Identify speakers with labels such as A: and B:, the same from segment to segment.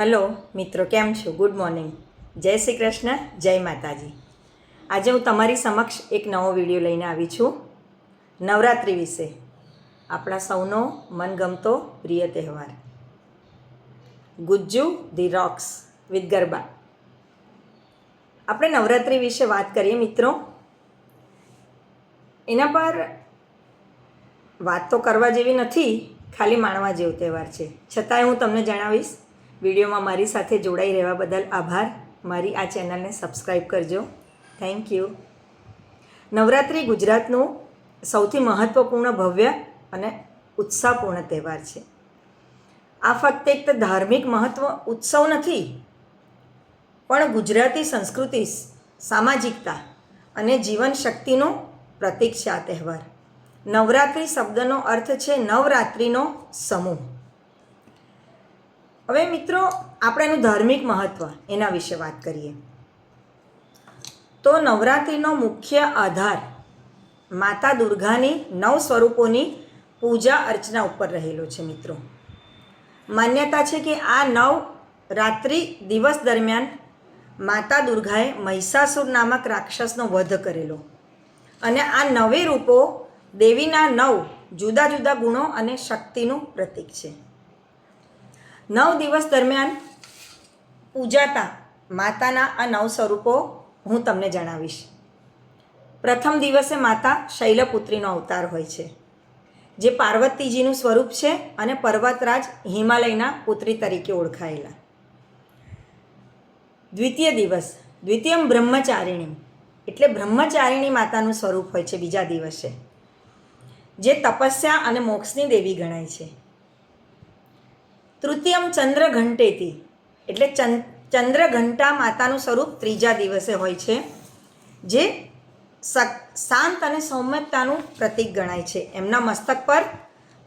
A: Hello, મિત્રો, કેમ છો? ગુડ મોર્નિંગ જય શ્રી કૃષ્ણ, જય માતાજી. આજે હું તમારી સમક્ષ એક નવો વીડિયો લઈને આવી છું. નવરાત્રિ વિશે. આપણા સૌનો મનગમતો પ્રિય તહેવાર. Gujju the rocks with garba. આપણે નવરાત્રિ વિશે વાત કરીએ, મિત્રો. એના પર વાત તો કરવા જેવી નથી, ખાલી માણવા જેવો તહેવાર છે. છતાંય હું તમને જણાવીશ વિડીયોમાં મારી સાથે જોડાઈ રહેવા બદલ આભાર. મારી આ ચેનલને સબસ્ક્રાઈબ કરજો. થેન્ક યુ નવરાત્રિ ગુજરાતનું સૌથી મહત્ત્વપૂર્ણ ભવ્ય અને ઉત્સાહપૂર્ણ તહેવાર છે. આ ફક્ત એક તો ધાર્મિક મહત્ત્વ ઉત્સવ નથી, પણ ગુજરાતી સંસ્કૃતિ, સામાજિકતા અને જીવન શક્તિનું પ્રતીક છે આ તહેવાર. નવરાત્રિ શબ્દનો અર્થ છે નવરાત્રિનો સમૂહ. હવે મિત્રો, આપણે એનું ધાર્મિક મહત્ત્વ એના વિશે વાત કરીએ. તો નવરાત્રિનો મુખ્ય આધાર માતા દુર્ગાની નવ સ્વરૂપોની પૂજા અર્ચના ઉપર રહેલો છે મિત્રો. માન્યતા છે કે આ નવ રાત્રિ દિવસ દરમિયાન માતા દુર્ગાએ મહિષાસુર નામક રાક્ષસનો વધ કરેલો. અને આ નવે રૂપો દેવીના નવ જુદા જુદા ગુણો અને શક્તિનું પ્રતીક છે. નવ દિવસ દરમિયાન પૂજાતા માતાના આ નવ સ્વરૂપો હું તમને જણાવીશ. પ્રથમ દિવસે માતા શૈલપુત્રીનો અવતાર હોય છે, જે પાર્વતીજીનું સ્વરૂપ છે અને પર્વતરાજ હિમાલયના પુત્રી તરીકે ઓળખાયેલા. દ્વિતીય દિવસ, દ્વિતીયમ બ્રહ્મચારિણી, એટલે બ્રહ્મચારિણી માતાનું સ્વરૂપ હોય છે બીજા દિવસે, જે તપસ્યા અને મોક્ષની દેવી ગણાય છે. તૃતીયમ ચંદ્ર ઘંટેથી એટલે ચંદ ચંદ્ર ઘંટા માતાનું સ્વરૂપ ત્રીજા દિવસે હોય છે, જે શાંત અને સૌમ્યતાનું પ્રતીક ગણાય છે. એમના મસ્તક પર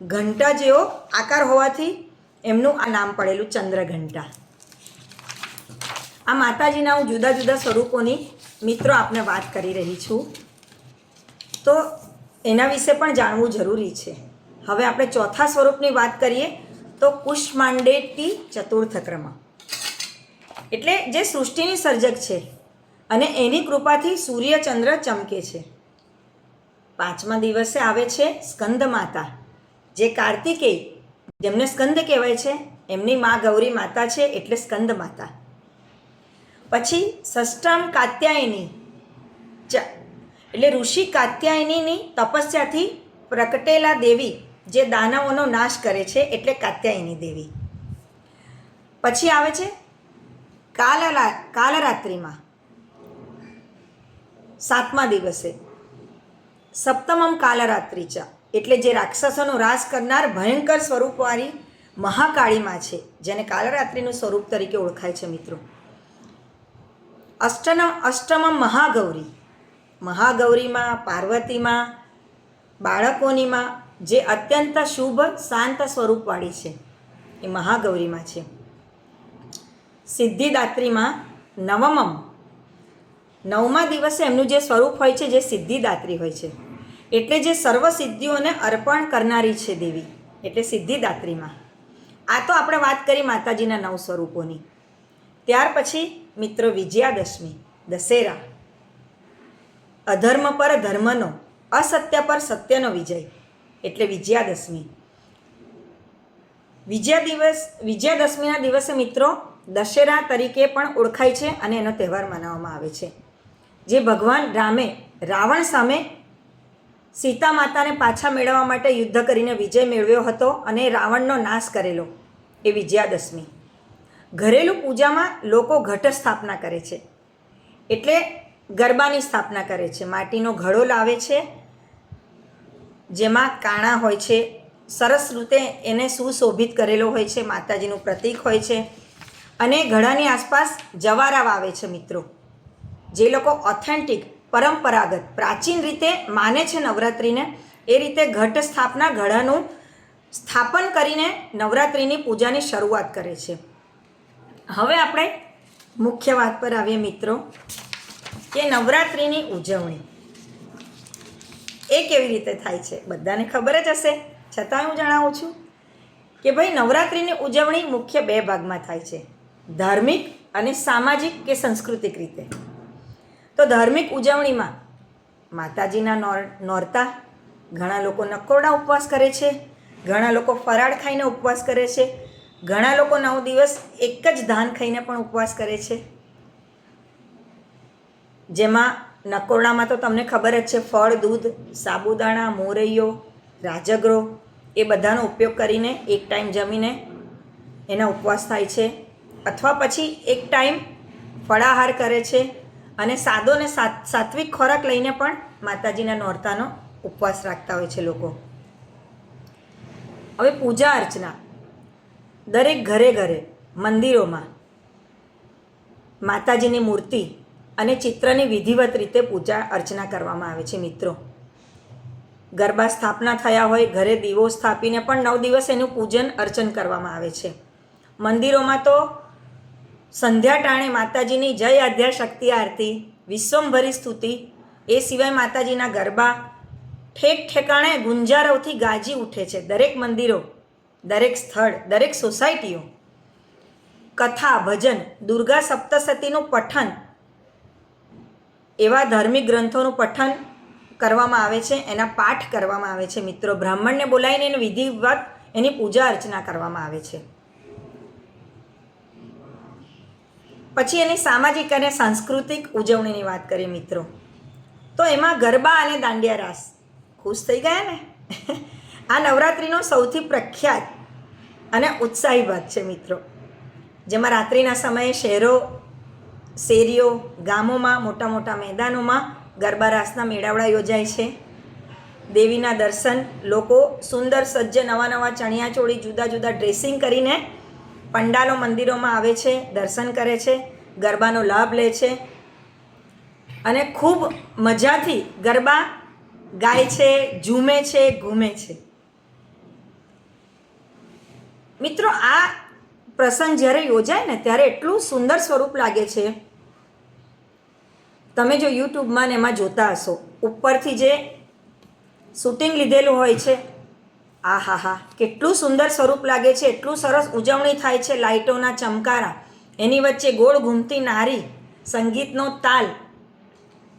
A: ઘંટા જેવો આકાર હોવાથી એમનું આ નામ પડેલું ચંદ્ર ઘંટા આ માતાજીના હું જુદા જુદા સ્વરૂપોની મિત્રો આપને વાત કરી રહી છું. તો એના વિશે પણ જાણવું જરૂરી છે. હવે આપણે ચોથા સ્વરૂપની વાત કરીએ તો કુષ્માંડેટી ચતુર્થ ક્રમ એટલે જે સૃષ્ટિની સર્જક છે અને એની કૃપાથી સૂર્યચંદ્ર ચમકે છે. પાંચમા દિવસે આવે છે સ્કંદ માતા, જે કાર્તિકેય, જેમને સ્કંદ કહેવાય છે, એમની મા ગૌરી માતા છે એટલે સ્કંદ માતા. પછી ષષ્ટમ કાત્યાયની એટલે ઋષિ કાત્યાયનીની તપસ્યાથી પ્રગટેલા દેવી જે દાનવોનો નાશ કરે છે એટલે કાત્યાયની દેવી. પછી આવે છે કાલરા, કાલરાત્રિમાં, સાતમા દિવસે. સપ્તમમ કાલરાત્રિ ચ, એટલે જે રાક્ષસોનો રાસ કરનાર ભયંકર સ્વરૂપવાળી મહાકાળીમાં છે, જેને કાલરાત્રિનું સ્વરૂપ તરીકે ઓળખાય છે મિત્રો. અષ્ટમ અષ્ટમમ મહાગૌરી. મહાગૌરીમાં, પાર્વતીમાં, બાળકોનીમાં જે અત્યંત શુભ, શાંત સ્વરૂપવાળી છે. એ મહાગૌરીમાં છે. સિદ્ધિદાત્રીમાં નવમમ. નવમા દિવસે એમનું જે સ્વરૂપ હોય છે, જે સિદ્ધિદાત્રી હોય છે. એટલે જે સર્વ સિદ્ધિઓને અર્પણ કરનારી છે દેવી, એટલે સિદ્ધિદાત્રીમાં. આ તો આપણે વાત કરી માતાજીના નવ સ્વરૂપોની. ત્યાર પછી મિત્રો વિજયાદશમી, દશેરા. અધર્મ પર ધર્મનો, અસત્ય પર સત્યનો વિજય. એટલે વિજયાદશમી. વિજયા દિવસ, વિજયાદશમીના દિવસે મિત્રો દશેરા તરીકે પણ ઓળખાય છે અને એનો તહેવાર મનાવવામાં આવે છે. જે ભગવાન રામે રાવણ સામે સીતા માતાને પાછા મેળવવા માટે યુદ્ધ કરીને વિજય મેળવ્યો હતો અને રાવણનો નાશ કરેલો એ વિજયાદશમી. ઘરેલું પૂજામાં લોકો ઘટ સ્થાપના કરે છે. એટલે ગરબાની સ્થાપના કરે છે. માટીનો ઘડો લાવે છે જેમાં કાણા હોય છે, સરસ રીતે એને સુશોભિત કરેલો હોય છે, માતાજીનું પ્રતીક હોય છે અને ઘડાની આસપાસ જવારા વાવે છે મિત્રો. જે લોકો ઓથેન્ટિક પરંપરાગત, પ્રાચીન રીતે માને છે નવરાત્રિને, એ રીતે ઘટ સ્થાપના ઘડાનું સ્થાપન કરીને નવરાત્રિની પૂજાની શરૂઆત કરે છે. હવે આપણે મુખ્ય વાત પર આવીએ મિત્રો, કે નવરાત્રિની ઉજવણી. એ કેવી રીતે થાય છે? બધાને ખબર જ હશે. છતાં હું જણાવું છું કે ભાઈ, નવરાત્રિની ઉજવણી મુખ્ય બે ભાગમાં થાય છે. ધાર્મિક અને સામાજિક કે સાંસ્કૃતિક રીતે. તો ધાર્મિક ઉજવણીમાં માતાજીના નોર, નોરતા, ઘણા લોકો નકોરડા ઉપવાસ કરે છે, ઘણા લોકો ફરાળ ખાઈને ઉપવાસ કરે છે, ઘણા લોકો નવ દિવસ એક જ ધાન ખાઈને પણ ઉપવાસ કરે છે. જેમાં નકોરડામાં તો તમને ખબર જ છે, ફળ, દૂધ, સાબુદાણા, મોરૈયો, રાજગરો, એ બધાનો ઉપયોગ કરીને એક ટાઈમ જમીને એના ઉપવાસ થાય છે. અથવા પછી એક ટાઈમ ફળાહાર કરે છે અને સાદો ને સાત, સાત્વિક ખોરાક લઈને પણ માતાજીના નોરતાનો ઉપવાસ રાખતા હોય છે લોકો. હવે પૂજા અર્ચના. દરેક ઘરે ઘરે મંદિરોમાં માતાજીની મૂર્તિ અને ચિત્રની વિધિવત રીતે પૂજા અર્ચના કરવામાં આવે છે, મિત્રો. ગરબા સ્થાપના થયા હોય, ઘરે દીવો સ્થાપીને પણ નવ દિવસ એનું પૂજન અર્ચન કરવામાં આવે છે. મંદિરોમાં તો સંધ્યા ટાણે માતાજીની જય આધ્યા શક્તિ આરતી વિશ્વમભરી સ્તુતિ, એ સિવાય માતાજીના ગરબા ઠેક ઠેકાણે ગુંજારવથી ગાજી ઉઠે છે. દરેક મંદિરો, દરેક સ્થળ, દરેક સોસાયટીઓ, કથા, ભજન, દુર્ગા સપ્તસતીનું પઠન એવા ધાર્મિક ગ્રંથોનું પઠન કરવામાં આવે છે, એના પાઠ કરવામાં આવે છે, મિત્રો. બ્રાહ્મણને બોલાવીને એની વિધિવત એની પૂજા અર્ચના કરવામાં આવે છે. પછી એની સામાજિક અને સાંસ્કૃતિક ઉજવણીની વાત કરીએ, મિત્રો. તો એમાં ગરબા અને દાંડિયા રાસ. ખુશ થઈ ગયા ને? આ નવરાત્રિનો સૌથી પ્રખ્યાત અને ઉત્સાહી ભાગ છે, મિત્રો. જેમાં રાત્રિના સમયે શહેરો શેરીઓ, ગામોમાં, મોટા મોટા મેદાનોમાં ગરબા રાસના મેળાવડા યોજાય છે. દેવીના દર્શન, લોકો સુંદર સજ્જ નવા નવા ચણિયાચોળી જુદા જુદા ડ્રેસિંગ કરીને પંડાલો મંદિરોમાં આવે છે, દર્શન કરે છે, ગરબાનો લાભ લે છે અને ખૂબ મજાથી ગરબા ગાય છે, ઝૂમે છે, ઘૂમે છે. મિત્રો, આ પ્રસંગ જ્યારે યોજાય ને ત્યારે એટલું સુંદર સ્વરૂપ લાગે છે. તમે જો યુટ્યુબમાં ને એમાં જોતા હશો, ઉપરથી જે શૂટિંગ લીધેલું હોય છે આ હા હા કેટલું સુંદર સ્વરૂપ લાગે છે, એટલું સરસ ઉજવણી થાય છે લાઇટોના ચમકારા, એની વચ્ચે ગોળ ઘૂમતી નારી, સંગીતનો તાલ,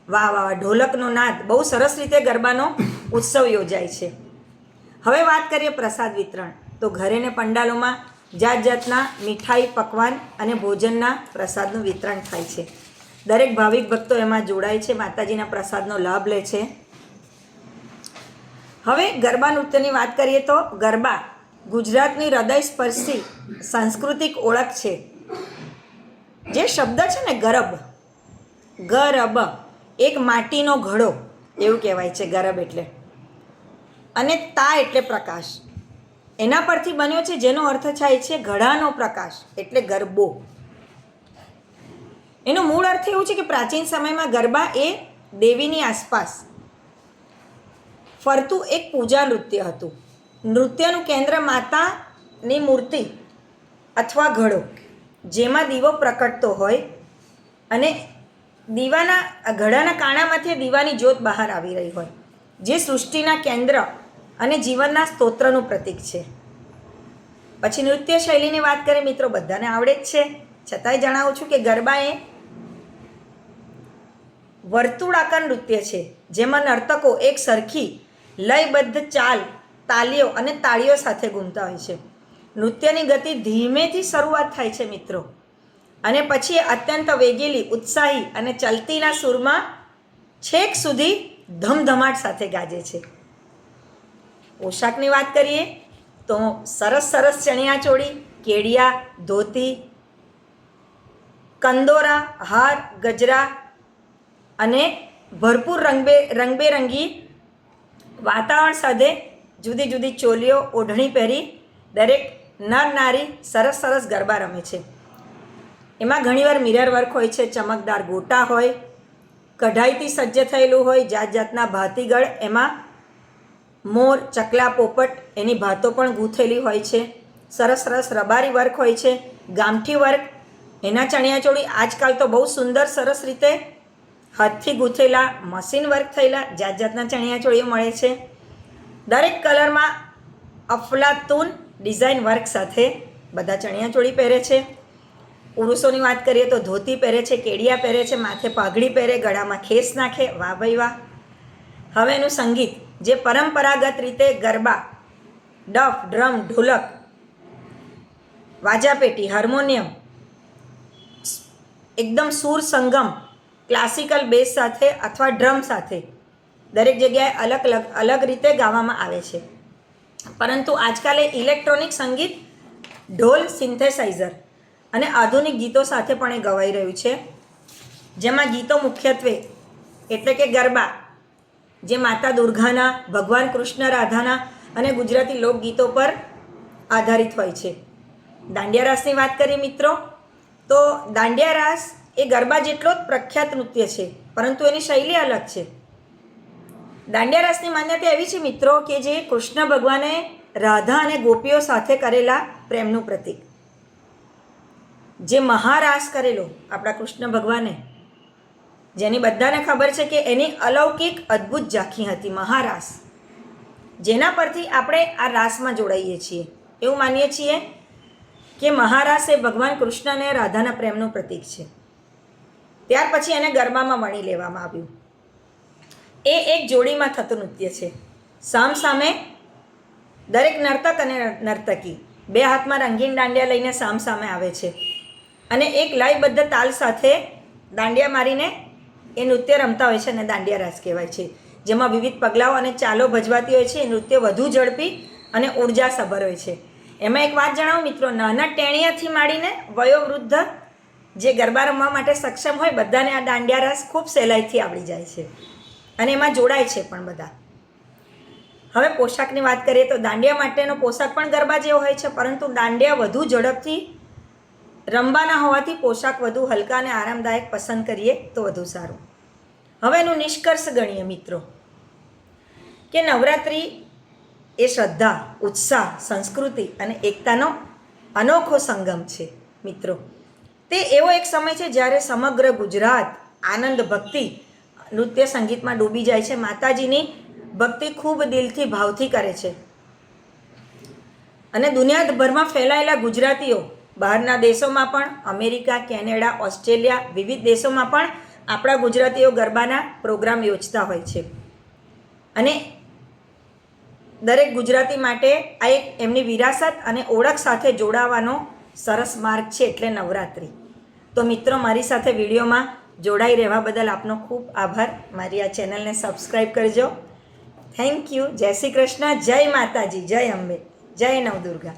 A: વાહ વાહ ઢોલકનો નાદ, બહુ સરસ રીતે ગરબાનો ઉત્સવ યોજાય છે. હવે વાત કરીએ પ્રસાદ વિતરણ. તો ઘરે ને પંડાલોમાં જાત જાતના મીઠાઈ, પકવાન અને ભોજનના પ્રસાદનું વિતરણ થાય છે. દરેક ભાવિક ભક્તો એમાં જોડાય છે. માતાજીના પ્રસાદનો લાભ લે છે. હવે ગરબા નૃત્યની વાત કરીએ તો ગરબા ગુજરાતની હૃદય સ્પર્શી સાંસ્કૃતિક ઓળખ છે. જે શબ્દ છે ને ગરબ ગરબ એક માટીનો ઘડો એવું કહેવાય છે ગરબ એટલે. અને તા એટલે પ્રકાશ. એના પરથી બન્યો છે, જેનો અર્થ થાય છે ઘડાનો પ્રકાશ, એટલે ગરબો. એનો મૂળ અર્થ એવું છે કે પ્રાચીન સમયમાં ગરબા એ દેવીની આસપાસ ફરતું એક પૂજા નૃત્ય હતું. નૃત્યનું કેન્દ્ર માતાની મૂર્તિ અથવા ઘડો, જેમાં દીવો પ્રકટતો હોય અને દીવાના, ઘડાના કાણામાંથી દીવાની જ્યોત બહાર આવી રહી હોય. જે સૃષ્ટિના કેન્દ્ર અને જીવનના સ્તોત્રનું પ્રતીક છે. પછી નૃત્ય શૈલીની વાત કરીએ, મિત્રો, બધાને આવડે જ છે. છતાંય જણાવું છું કે ગરબા એ વર્તુળાકાર નૃત્ય છે, જેમાં નર્તકો એક સરખી લયબદ્ધ ચાલ, તાલીઓ અને તાળીઓ સાથે ગુમતા હોય છે. નૃત્યની ગતિ ધીમેથી શરૂઆત થાય છે, મિત્રો. અને પછી અત્યંત વેગેલી, ઉત્સાહી અને ચલતીના સૂરમાં છેક સુધી ધમધમાટ સાથે ગાજે છે. પોશાકની વાત કરીએ તો સરસ સરસ ચણિયા ચોળી, કેડિયા, ધોતી, કંદોરા, હાર, ગજરા અને ભરપૂર રંગબે, રંગબેરંગી વાતાવરણ સાથે જુદી જુદી ચોલીઓ ઓઢણી પહેરી દરેક નર નારી સરસ સરસ ગરબા રમે છે. એમાં ઘણીવાર મિરર વર્ક હોય છે, ચમકદાર ગોટા હોય, કઢાઈથી સજ્જ થયેલું હોય, જાત જાતના ભાતીગળ એમાં મોર, ચકલા, પોપટ એની ભાતો પણ ગૂંથેલી હોય છે. સરસ સરસ રબારી વર્ક હોય છે. ગામઠી વર્ક. એના ચણિયાચોળી આજકાલ તો બહુ સુંદર, સરસ રીતે હાથથી ગૂંથેલા, મશીન વર્ક થયેલા જાત જાતના ચણિયાચોળીઓ મળે છે. દરેક કલરમાં અફલાતુન ડિઝાઇન વર્ક સાથે બધા ચણિયાચોળી પહેરે છે. પુરુષોની વાત કરીએ તો ધોતી પહેરે છે, કેડિયા પહેરે છે, માથે પાઘડી પહેરે, ગળામાં ખેસ નાખે, વાહ ભાઈ વાહ. હવે એનું સંગીત. જે પરંપરાગત રીતે ગરબા, ડફ, ડ્રમ, ઢોલક, વાજાપેટી, હાર્મોનિયમ, એકદમ સૂર સંગમ, ક્લાસિકલ બેઝ સાથે અથવા ડ્રમ સાથે દરેક જગ્યાએ અલગ અલગ અલગ રીતે ગાવામાં આવે છે. પરંતુ આજકાલે ઇલેક્ટ્રોનિક સંગીત ઢોલ સિન્થેસાઇઝર અને આધુનિક ગીતો સાથે પણ એ ગવાઈ રહ્યું છે. જેમાં ગીતો મુખ્યત્વે એટલે કે ગરબા જે માતા દુર્ગાના, ભગવાન કૃષ્ણ, રાધાના અને ગુજરાતી લોકગીતો પર આધારિત હોય છે. દાંડિયા રાસની વાત કરીએ મિત્રો, તો દાંડિયા રાસ એ ગરબા જેટલો જ પ્રખ્યાત નૃત્ય છે, પરંતુ એની શૈલી અલગ છે. દાંડિયા રાસની માન્યતા એવી છે મિત્રો કે જે કૃષ્ણ ભગવાને રાધા અને ગોપીઓ સાથે કરેલા પ્રેમનું પ્રતીક. જે મહારાસ કરેલો આપણા કૃષ્ણ ભગવાને જેની બધાને ખબર છે કે એની અલૌકિક અદ્ભુત ઝાંખી હતી, મહારાસ. જેના પરથી આપણે આ રાસમાં જોડાઈએ છીએ. એવું માનીએ છીએ કે મહારાસ એ ભગવાન કૃષ્ણ અને રાધાના પ્રેમનું પ્રતીક છે. ત્યાર પછી એને ગરબામાં વણી લેવામાં આવ્યું. એ એક જોડીમાં થતું નૃત્ય છે. સામ સામે દરેક નર્તક અને નર્તકી બે હાથમાં રંગીન દાંડિયા લઈને સામ સામે આવે છે. અને એક લયબદ્ધ તાલ સાથે દાંડિયા મારીને એ નૃત્ય રમતા હોય છે અને દાંડિયા રાસ કહેવાય છે. જેમાં વિવિધ પગલાઓ અને ચાલો ભજવાતી હોય છે. એ નૃત્ય વધુ ઝડપી અને ઉર્જાસભર હોય છે. એમાં એક વાત જણાવું મિત્રો, નાના ટેણિયાથી માંડીને વયોવૃદ્ધ જે ગરબા રમવા માટે સક્ષમ હોય, બધાને આ દાંડિયા રાસ ખૂબ સહેલાઈથી આવડી જાય છે. અને એમાં જોડાય છે પણ બધા. હવે પોશાકની વાત કરીએ તો દાંડિયા માટેનો પોશાક પણ ગરબા જેવો હોય છે, પરંતુ દાંડિયા વધુ ઝડપથી રમવાના હોવાથી પોશાક વધુ હલકા અને આરામદાયક પસંદ કરીએ તો વધુ સારું. હવે એનું નિષ્કર્ષ ગણીએ મિત્રો. કે નવરાત્રિ એ શ્રદ્ધા, ઉત્સાહ, સંસ્કૃતિ અને એકતાનો અનોખો સંગમ છે મિત્રો. તે એવો એક સમય છે જ્યારે સમગ્ર ગુજરાત આનંદ ભક્તિ, નૃત્ય સંગીતમાં ડૂબી જાય છે. માતાજીની ભક્તિ ખૂબ દિલથી ભાવથી કરે છે. અને દુનિયાભરમાં ફેલાયેલા ગુજરાતીઓ બહારના દેશોમાં પણ, અમેરિકા, કેનેડા, ઓસ્ટ્રેલિયા, વિવિધ દેશોમાં પણ આપણા ગુજરાતીઓ ગરબાના પ્રોગ્રામ યોજતા હોય છે. અને દરેક ગુજરાતી માટે આ એક એમની વિરાસત અને ઓળખ સાથે જોડાવાનો સરસ માર્ગ છે એટલે નવરાત્રિ. તો મિત્રો, મારી સાથે વિડીયોમાં જોડાઈ રહેવા બદલ આપનો ખૂબ આભાર. મારી આ ચેનલને સબસ્ક્રાઈબ કરજો. Thank you. જય શ્રી કૃષ્ણ. જય માતાજી. જય અંબે. જય નવદુર્ગા.